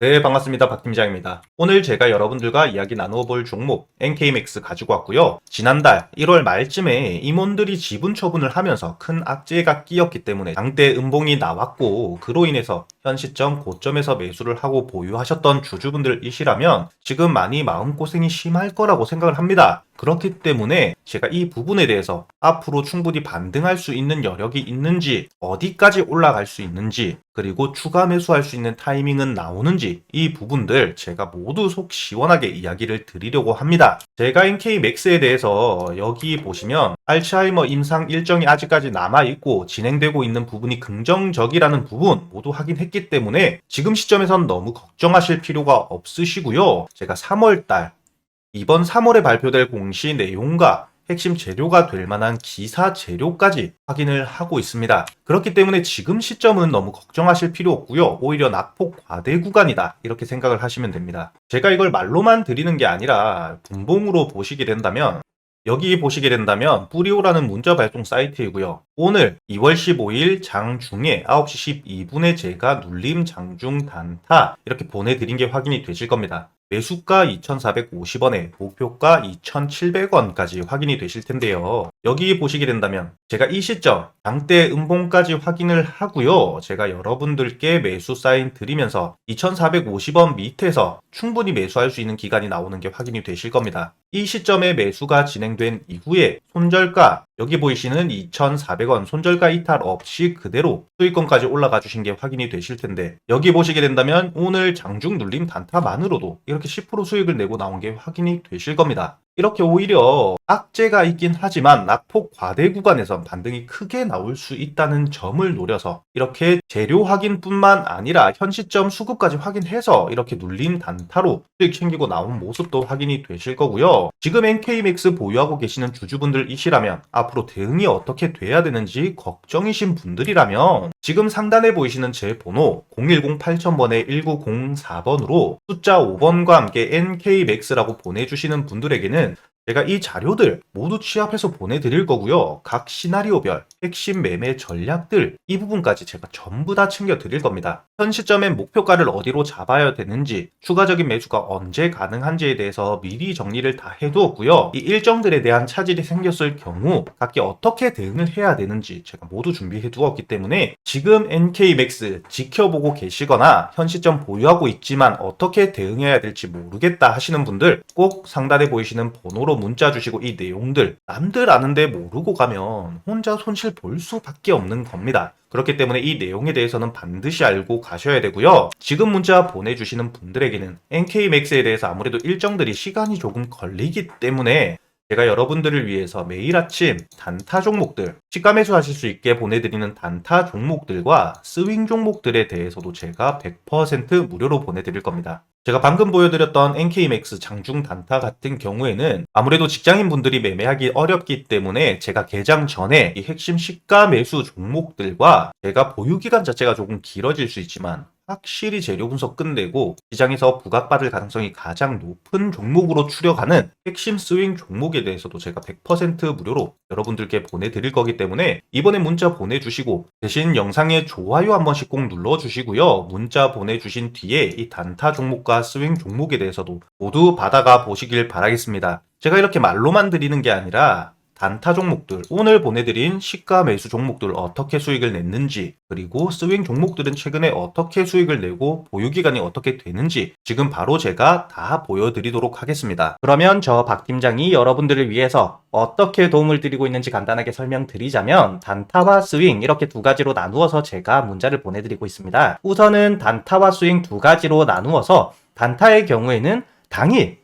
네, 반갑습니다. 박 팀장입니다. 오늘 제가 여러분들과 이야기 나누어 볼 종목 NKMX 가지고 왔고요. 지난달 1월 말쯤에 임원들이 지분 처분을 하면서 큰 악재가 끼었기 때문에 장대 음봉이 나왔고 그로 인해서 현 시점 고점에서 매수를 하고 보유하셨던 주주분들이시라면 지금 많이 마음고생이 심할 거라고 생각을 합니다. 그렇기 때문에 제가 이 부분에 대해서 앞으로 충분히 반등할 수 있는 여력이 있는지, 어디까지 올라갈 수 있는지, 그리고 추가 매수할 수 있는 타이밍은 나오는지 이 부분들 제가 모두 속 시원하게 이야기를 드리려고 합니다. 제가 NK맥스에 대해서 여기 보시면 알츠하이머 임상 일정이 아직까지 남아 있고 진행되고 있는 부분이 긍정적이라는 부분 모두 확인했기 때문에 지금 시점에선 너무 걱정하실 필요가 없으시고요. 제가 3월달 이번 3월에 발표될 공시 내용과 핵심 재료가 될 만한 기사 재료까지 확인을 하고 있습니다. 그렇기 때문에 지금 시점은 너무 걱정하실 필요 없고요. 오히려 낙폭 과대 구간이다. 이렇게 생각을 하시면 됩니다. 제가 이걸 말로만 드리는 게 아니라 분봉으로 보시게 된다면 여기 보시게 된다면 뿌리오라는 문자 발송 사이트이고요. 오늘 2월 15일 장중에 9시 12분에 제가 눌림 장중 단타 이렇게 보내드린 게 확인이 되실 겁니다. 매수가 2,450원에 목표가 2,700원까지 확인이 되실 텐데요. 여기 보시게 된다면 제가 이 시점 장대 음봉까지 확인을 하고요. 제가 여러분들께 매수 사인 드리면서 2,450원 밑에서 충분히 매수할 수 있는 기간이 나오는 게 확인이 되실 겁니다. 이 시점에 매수가 진행된 이후에 손절가 여기 보이시는 2,400원 손절가 이탈 없이 그대로 수익권까지 올라가 주신 게 확인이 되실 텐데 여기 보시게 된다면 오늘 장중 눌림 단타만으로도 이렇게 10% 수익을 내고 나온 게 확인이 되실 겁니다. 이렇게 오히려 악재가 있긴 하지만 낙폭 과대 구간에선 반등이 크게 나올 수 있다는 점을 노려서 이렇게 재료 확인뿐만 아니라 현 시점 수급까지 확인해서 이렇게 눌린 단타로 수익 챙기고 나온 모습도 확인이 되실 거고요. 지금 NKMX 보유하고 계시는 주주분들이시라면 앞으로 대응이 어떻게 돼야 되는지 걱정이신 분들이라면 지금 상단에 보이시는 제 번호 010-8000번에 1904번으로 숫자 5번과 함께 NKMX라고 보내주시는 분들에게는 제가 이 자료들 모두 취합해서 보내드릴 거고요. 각 시나리오별 핵심 매매 전략들 이 부분까지 제가 전부 다 챙겨드릴 겁니다. 현 시점엔 목표가를 어디로 잡아야 되는지 추가적인 매수가 언제 가능한지에 대해서 미리 정리를 다 해두었고요. 이 일정들에 대한 차질이 생겼을 경우 각기 어떻게 대응을 해야 되는지 제가 모두 준비해 두었기 때문에 지금 NK맥스 지켜보고 계시거나 현 시점 보유하고 있지만 어떻게 대응해야 될지 모르겠다 하시는 분들 꼭 상단에 보이시는 번호로 문자 주시고 이 내용들 남들 아는데 모르고 가면 혼자 손실 볼 수밖에 없는 겁니다. 그렇기 때문에 이 내용에 대해서는 반드시 알고 가셔야 되고요. 지금 문자 보내주시는 분들에게는 NK맥스에 대해서 아무래도 일정들이 시간이 조금 걸리기 때문에 제가 여러분들을 위해서 매일 아침 단타 종목들, 시가 매수하실 수 있게 보내드리는 단타 종목들과 스윙 종목들에 대해서도 제가 100% 무료로 보내드릴 겁니다. 제가 방금 보여드렸던 NKMX 장중 단타 같은 경우에는 아무래도 직장인 분들이 매매하기 어렵기 때문에 제가 개장 전에 이 핵심 시가 매수 종목들과 제가 보유 기간 자체가 조금 길어질 수 있지만 확실히 재료 분석 끝내고 시장에서 부각받을 가능성이 가장 높은 종목으로 추려가는 핵심 스윙 종목에 대해서도 제가 100% 무료로 여러분들께 보내드릴 거기 때문에 이번에 문자 보내주시고 대신 영상에 좋아요 한 번씩 꼭 눌러주시고요. 문자 보내주신 뒤에 이 단타 종목과 스윙 종목에 대해서도 모두 받아가 보시길 바라겠습니다. 제가 이렇게 말로만 드리는 게 아니라 단타 종목들, 오늘 보내드린 시가 매수 종목들 어떻게 수익을 냈는지, 그리고 스윙 종목들은 최근에 어떻게 수익을 내고 보유기간이 어떻게 되는지 지금 바로 제가 다 보여드리도록 하겠습니다. 그러면 저 박 팀장이 여러분들을 위해서 어떻게 도움을 드리고 있는지 간단하게 설명드리자면 단타와 스윙 이렇게 두 가지로 나누어서 제가 문자를 보내드리고 있습니다. 우선은 단타와 스윙 두 가지로 나누어서 단타의 경우에는 당일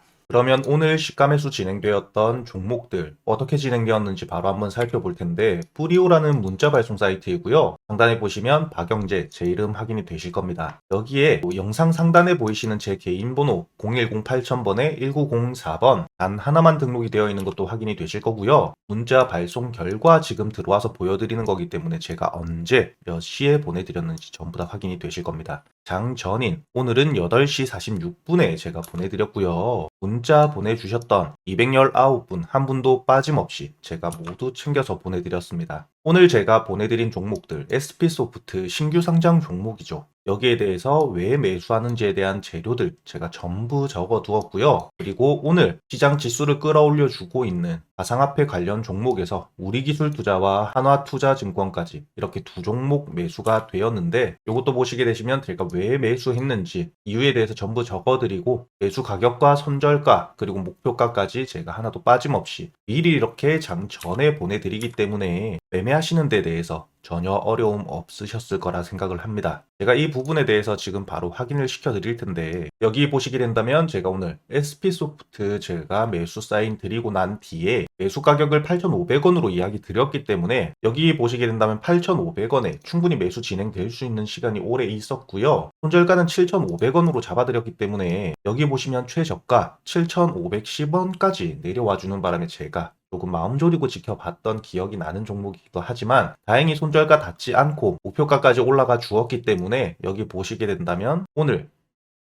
그러면 오늘 매수 진행되었던 종목들 어떻게 진행되었는지 바로 한번 살펴볼 텐데 뿌리오라는 문자 발송 사이트이고요. 상단에 보시면 박영재 제 이름 확인이 되실 겁니다. 여기에 영상 상단에 보이시는 제 개인 번호 010-8000번에 1904번 단 하나만 등록이 되어 있는 것도 확인이 되실 거고요. 문자 발송 결과 지금 들어와서 보여드리는 거기 때문에 제가 언제 몇 시에 보내드렸는지 전부 다 확인이 되실 겁니다. 장 전인 오늘은 8시 46분에 제가 보내드렸고요. 문자 보내주셨던 219분 한 분도 빠짐없이 제가 모두 챙겨서 보내드렸습니다. 오늘 제가 보내드린 종목들 SP소프트 신규 상장 종목이죠. 여기에 대해서 왜 매수하는지에 대한 재료들 제가 전부 적어 두었고요. 그리고 오늘 시장 지수를 끌어올려 주고 있는 가상화폐 관련 종목에서 우리기술투자와 한화투자증권까지 이렇게 두 종목 매수가 되었는데 이것도 보시게 되시면 제가 왜 매수했는지 이유에 대해서 전부 적어드리고 매수 가격과 손절가 그리고 목표가까지 제가 하나도 빠짐없이 미리 이렇게 장 전에 보내드리기 때문에 매매하시는 데 대해서 전혀 어려움 없으셨을 거라 생각을 합니다. 제가 이 부분에 대해서 지금 바로 확인을 시켜 드릴 텐데 여기 보시게 된다면 제가 오늘 SP소프트 제가 매수 사인 드리고 난 뒤에 매수 가격을 8,500원으로 이야기 드렸기 때문에 여기 보시게 된다면 8,500원에 충분히 매수 진행될 수 있는 시간이 오래 있었고요. 손절가는 7,500원으로 잡아드렸기 때문에 여기 보시면 최저가 7,510원까지 내려와 주는 바람에 제가 조금 마음 졸이고 지켜봤던 기억이 나는 종목이기도 하지만 다행히 손절가 닿지 않고 목표가까지 올라가 주었기 때문에 여기 보시게 된다면 오늘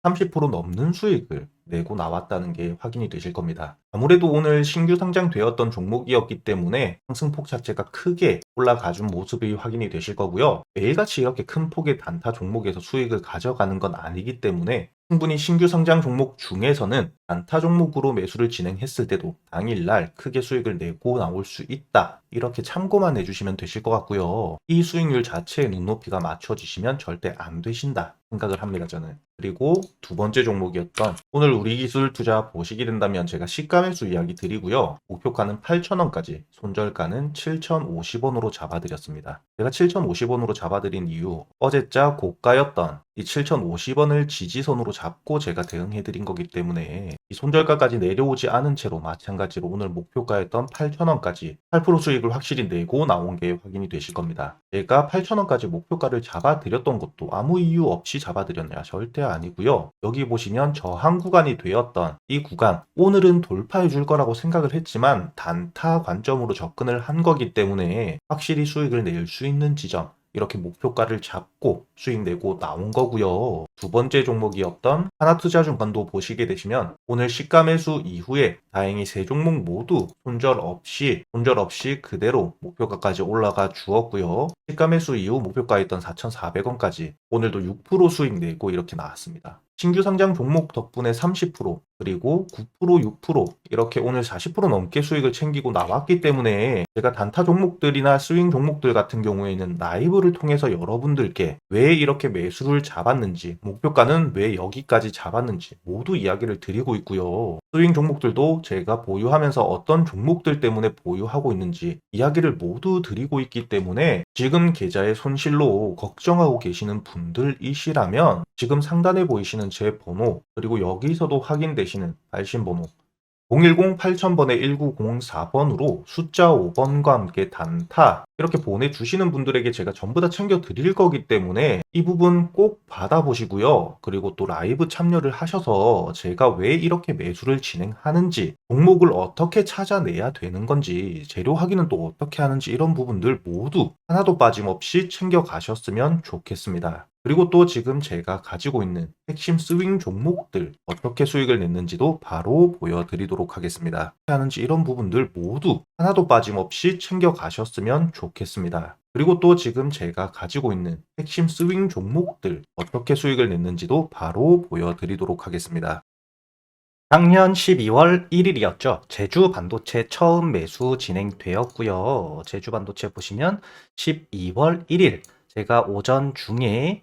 30% 넘는 수익을 내고 나왔다는 게 확인이 되실 겁니다. 아무래도 오늘 신규 상장되었던 종목이었기 때문에 상승폭 자체가 크게 올라가준 모습이 확인이 되실 거고요. 매일같이 이렇게 큰 폭의 단타 종목에서 수익을 가져가는 건 아니기 때문에 충분히 신규 상장 종목 중에서는 단타 종목으로 매수를 진행했을 때도 당일날 크게 수익을 내고 나올 수 있다. 이렇게 참고만 해주시면 되실 것 같고요. 이 수익률 자체에 눈높이가 맞춰지시면 절대 안 되신다 생각을 합니다, 저는. 그리고 두 번째 종목이었던 오늘 우리 기술 투자 보시게 된다면 제가 시가 매수 이야기 드리고요. 목표가는 8,000원까지, 손절가는 7,050원으로 잡아드렸습니다. 제가 7,050원으로 잡아드린 이유, 어제자 고가였던 이 7,050원을 지지선으로 잡고 제가 대응해 드린 거기 때문에 이 손절가까지 내려오지 않은 채로 마찬가지로 오늘 목표가였던 8,000원까지 8% 수익을 확실히 내고 나온 게 확인이 되실 겁니다. 제가 8,000원까지 목표가를 잡아 드렸던 것도 아무 이유 없이 잡아 드렸냐 절대 아니고요. 여기 보시면 저항 구간이 되었던 이 구간 오늘은 돌파해 줄 거라고 생각을 했지만 단타 관점으로 접근을 한 거기 때문에 확실히 수익을 낼 수 있는 지점 이렇게 목표가를 잡고 수익 내고 나온 거고요. 두 번째 종목이었던 하나투자증권도 보시게 되시면 오늘 시가 매수 이후에 다행히 세 종목 모두 손절 없이 손절 없이 그대로 목표가까지 올라가 주었고요. 시가 매수 이후 목표가였던 4,400원까지 오늘도 6% 수익 내고 이렇게 나왔습니다. 신규 상장 종목 덕분에 30% 그리고 9% 6% 이렇게 오늘 40% 넘게 수익을 챙기고 나왔기 때문에 제가 단타 종목들이나 스윙 종목들 같은 경우에는 라이브를 통해서 여러분들께 왜 이렇게 매수를 잡았는지 목표가는 왜 여기까지 잡았는지 모두 이야기를 드리고 있고요. 스윙 종목들도 제가 보유하면서 어떤 종목들 때문에 보유하고 있는지 이야기를 모두 드리고 있기 때문에 지금 계좌의 손실로 걱정하고 계시는 분들이시라면 지금 상단에 보이시는 제 번호 그리고 여기서도 확인되시는 발신 번호 010-8000번에 1904번으로 숫자 5번과 함께 단타 이렇게 보내주시는 분들에게 제가 전부 다 챙겨 드릴 거기 때문에 이 부분 꼭 받아보시고요. 그리고 또 라이브 참여를 하셔서 제가 왜 이렇게 매수를 진행하는지 종목을 어떻게 찾아내야 되는 건지 재료 확인은 또 어떻게 하는지 이런 부분들 모두 하나도 빠짐없이 챙겨 가셨으면 좋겠습니다. 그리고 또 지금 제가 가지고 있는 핵심 스윙 종목들 어떻게 수익을 냈는지도 바로 보여드리도록 하겠습니다. 어떻게 하는지 이런 부분들 모두 하나도 빠짐없이 챙겨 가셨으면 좋겠습니다. 그리고 또 지금 제가 가지고 있는 핵심 스윙 종목들 어떻게 수익을 냈는지도 바로 보여드리도록 하겠습니다. 작년 12월 1일이었죠. 제주 반도체 처음 매수 진행되었고요. 제주 반도체 보시면 12월 1일 제가 오전 중에